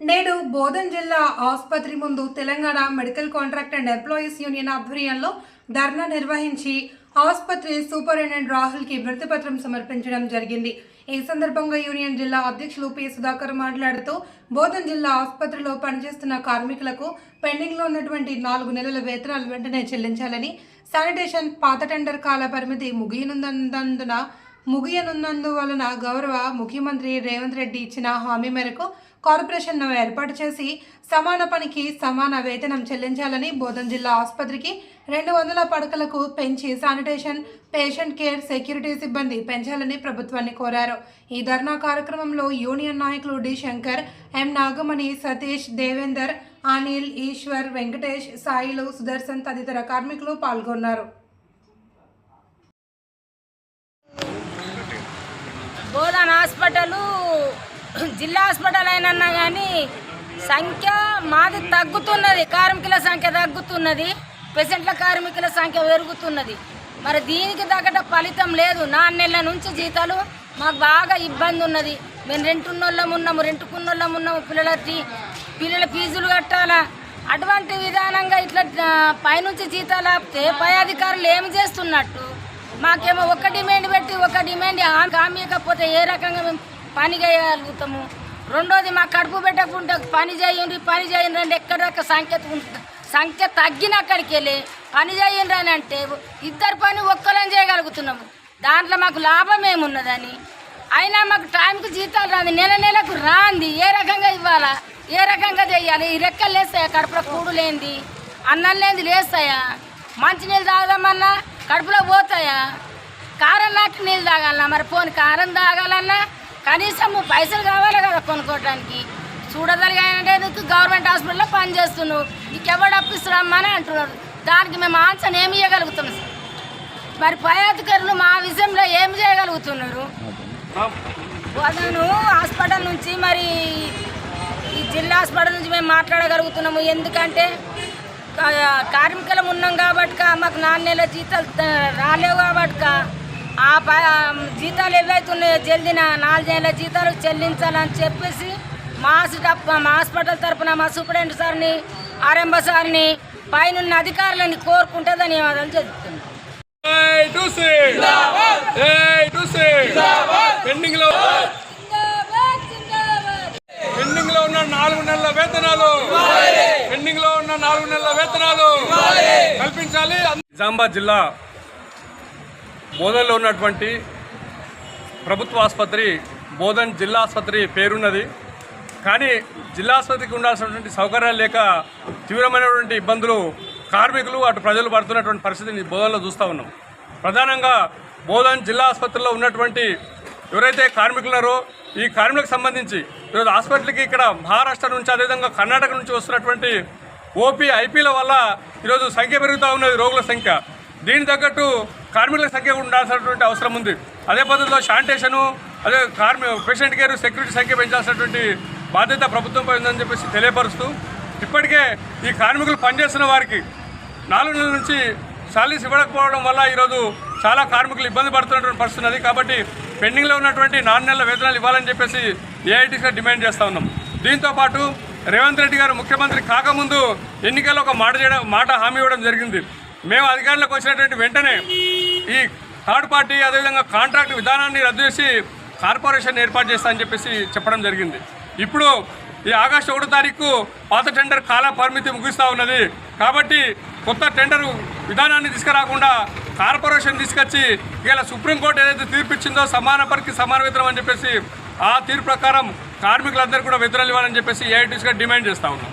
నేడు బోధన్ జిల్లా ఆసుపత్రి ముందు Telangana medical contract and employees union ఆధ్వర్యంలో ధర్నా నిర్వహించి ఆసుపత్రి సూపరింటెండెంట్ రాహుల్కి పత్రం సమర్పించడం జరిగింది. ఈ సందర్భంగా యూనియన్ జిల్లా అధ్యక్షులు పి. సుధాకర్ మాట్లాడుతూ బోధన్ జిల్లా ఆసుపత్రిలో పనిచేస్తున్న కార్మికులకు పెండింగ్లో ఉన్నటువంటి నాలుగు నెలల వేతనాలు వెంటనే చెల్లించాలని శానిటేషన్ పాత టెండర్ కాల పరిమితి ముగియనున్నందున ముగియనున్నందువలన గౌరవ ముఖ్యమంత్రి రేవంత్ రెడ్డి ఇచ్చిన హామీ మేరకు కార్పొరేషన్ను ఏర్పాటు చేసి సమాన పనికి సమాన వేతనం చెల్లించాలని బోధన్ జిల్లా ఆసుపత్రికి రెండు వందల పడకలకు పెంచి శానిటేషన్ పేషెంట్ కేర్ సెక్యూరిటీ సిబ్బంది పెంచాలని ప్రభుత్వాన్ని కోరారు. ఈ ధర్నా కార్యక్రమంలో యూనియన్ నాయకులు డి శంకర్ ఎం నాగమణి సతీష్ దేవేందర్ అనిల్ ఈశ్వర్ వెంకటేష్ సాయిలు సుదర్శన్ తదితర కార్మికులు పాల్గొన్నారు. బోధన్ హాస్పిటల్ జిల్లా హాస్పిటల్ అయినన్నా కానీ సంఖ్య మాది తగ్గుతున్నది కార్మికుల సంఖ్య తగ్గుతున్నది పేషెంట్ల కార్మికుల సంఖ్య పెరుగుతున్నది. మరి దీనికి తగ్గట్టు ఫలితం లేదు. నాలుగు నెలల నుంచి జీతాలు మాకు బాగా ఇబ్బంది ఉన్నది మేము రెంటున్నోళ్ళం ఉన్నాము రెంటుకున్నోళ్ళం ఉన్నాము పిల్లల పిల్లల ఫీజులు కట్టాలా? అటువంటి విధానంగా ఇట్లా పైనుంచి జీతాలు ఆపితే పై అధికారులు ఏం చేస్తున్నట్టు? మాకేమో ఒక డిమాండ్ పెట్టి ఒక డిమాండ్ కామీయకపోతే ఏ రకంగా మేము పని చేయగలుగుతాము? రెండోది మా కడుపు పెట్టకుండా పని చేయండి పని చేయండి అంటే ఎక్కడ సంఖ్య ఉంట- సంఖ్య తగ్గినక్కడికి వెళ్ళి పని చేయండి అని అంటే ఇద్దరు పని ఒక్కరం చేయగలుగుతున్నాము. దాంట్లో మాకు లాభం ఏమున్నదని? అయినా మాకు టైంకి జీతాలు రాదు నెల నెలకు రాంది. ఏ రకంగా ఇవ్వాలా? ఏ రకంగా చేయాలి? ఈ రెక్కలు లేస్తాయా? కడుపులో కూడు లేనిది అన్నం లేనిది లేస్తాయా? మంచినీళ్ళు తాగుదామన్నా కడుపులో పోతాయా? కారం నాటి నీళ్ళు తాగాలన్నా మరి పోని కారం తాగాలన్నా కనీసం పైసలు కావాలి కదా కొనుక్కోవడానికి చూడదలిగానంటే నీకు గవర్నమెంట్ హాస్పిటల్లో పని చేస్తున్నావు నీకెవడు అప్పిస్తున్నామని అంటున్నారు. దానికి మేము ఆన్సర్ ఏమి ఇవ్వగలుగుతాం సార్ మరి పై అధికారులు మా విషయంలో ఏం చేయగలుగుతున్నారు? అతను హాస్పిటల్ నుంచి మరి ఈ జిల్లా హాస్పిటల్ నుంచి మేము మాట్లాడగలుగుతున్నాము. ఎందుకంటే కార్మికులం ఉన్నాం కాబట్టి మాకు నాలుగు నెలల జీతాలు రాలేవు కాబట్టి ఆ ప జీతాలు ఏవైతున్నాయో జల్దిన నాలుగు నెలల జీతాలు చెల్లించాలని చెప్పేసి మా హాస్పిటల్ మా హాస్పిటల్ తరపున మా సూపరింటెండెంట్ సార్ని ఆర్ఎంబ సార్ని పైన అధికారులని కోరుకుంటే ధన్యవాదాలు చెప్తున్నాను కల్పించాలి. నిజామాబాద్ జిల్లా బోధన్లో ఉన్నటువంటి ప్రభుత్వ ఆసుపత్రి బోధన్ జిల్లా ఆసుపత్రి పేరున్నది. కానీ జిల్లా ఆసుపత్రికి ఉండాల్సినటువంటి సౌకర్యాలు లేక తీవ్రమైనటువంటి ఇబ్బందులు కార్మికులు అటు ప్రజలు పడుతున్నటువంటి పరిస్థితిని బోధనలో చూస్తూ ఉన్నాం. ప్రధానంగా బోధన్ జిల్లా ఆసుపత్రిలో ఉన్నటువంటి ఎవరైతే కార్మికులు ఉన్నారో ఈ కార్మికులకు సంబంధించి ఈరోజు హాస్పిటల్కి ఇక్కడ మహారాష్ట్ర నుంచి అదేవిధంగా కర్ణాటక నుంచి వస్తున్నటువంటి ఓపీ ఐపీల వల్ల ఈరోజు సంఖ్య పెరుగుతూ ఉన్నది రోగుల సంఖ్య. దీని తగ్గట్టు కార్మికుల సంఖ్య ఉండాల్సినటువంటి అవసరం ఉంది. అదే పద్ధతిలో శానిటేషను అదే కార్మి పేషెంట్ కేర్ సెక్యూరిటీ సంఖ్య పెంచాల్సినటువంటి బాధ్యత ప్రభుత్వంపై ఉందని చెప్పేసి తెలియపరుస్తూ ఇప్పటికే ఈ కార్మికులు పనిచేస్తున్న వారికి నాలుగు నెలల నుంచి సాలీస్ ఇవ్వకపోవడం వల్ల ఈరోజు చాలా కార్మికులు ఇబ్బంది పడుతున్నటువంటి పరిస్థితి ఉన్నది. కాబట్టి పెండింగ్లో ఉన్నటువంటి నాలుగు నెలల వేతనాలు ఇవ్వాలని చెప్పేసి ఏఐటీసీగా డిమాండ్ చేస్తూ ఉన్నాం. దీంతో పాటు రేవంత్ రెడ్డి గారు ముఖ్యమంత్రి కాకముందు ఎన్నికల్లో ఒక మాట చేయడం మాట హామీ ఇవ్వడం జరిగింది. మేము అధికారంలోకి వచ్చినటువంటి వెంటనే ఈ థర్డ్ పార్టీ అదేవిధంగా కాంట్రాక్ట్ విధానాన్ని రద్దు చేసి కార్పొరేషన్ ఏర్పాటు చేస్తా అని చెప్పేసి చెప్పడం జరిగింది. ఇప్పుడు ఈ ఆగస్టు ఒకటో తారీఖు పాత టెండర్ కాల పరిమితి ముగిస్తూ ఉన్నది. కాబట్టి కొత్త టెండర్ విధానాన్ని తీసుకురాకుండా కార్పొరేషన్ తీసుకొచ్చి ఇలా సుప్రీంకోర్టు ఏదైతే తీర్పు ఇచ్చిందో సమాన పరికి సమాన విధానం అని చెప్పేసి ఆ తీర్పు ప్రకారం కార్మికులందరూ కూడా వేతనాలు ఇవ్వాలని చెప్పేసి ఏఐటీసీగా డిమాండ్ చేస్తూ ఉన్నాం